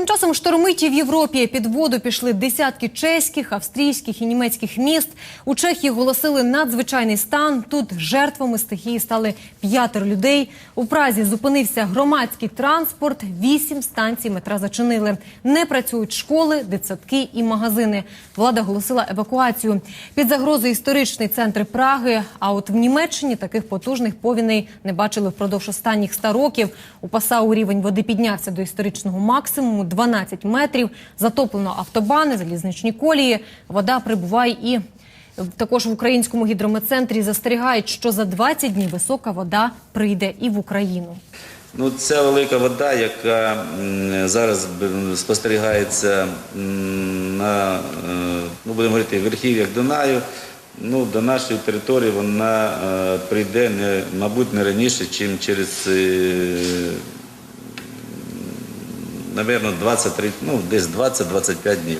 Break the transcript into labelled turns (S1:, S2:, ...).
S1: Тим часом штормиті в Європі під воду пішли десятки чеських, австрійських і німецьких міст. У Чехії оголосили надзвичайний стан. Тут жертвами стихії стали п'ятеро людей. У Празі зупинився громадський транспорт. Вісім станцій метра зачинили. Не працюють школи, дитсадки і магазини. Влада оголосила евакуацію. Під загрозою історичний центр Праги. А от в Німеччині таких потужних повіней не бачили впродовж останніх 100 років. У Пасау рівень води піднявся до історичного максимуму 12 метрів. Затоплено автобани, залізничні колії. Вода прибуває і також в українському гідрометцентрі застерігають, що за 20 днів висока вода прийде і в Україну.
S2: Ну, ця велика вода, яка зараз спостерігається на, е, ну, будемо говорити, верхів'ях Дунаю, ну, до нашої території вона е, прийде, не, мабуть, не раніше, ніж через, е, напевно, 23, ну, десь 20-25 днів.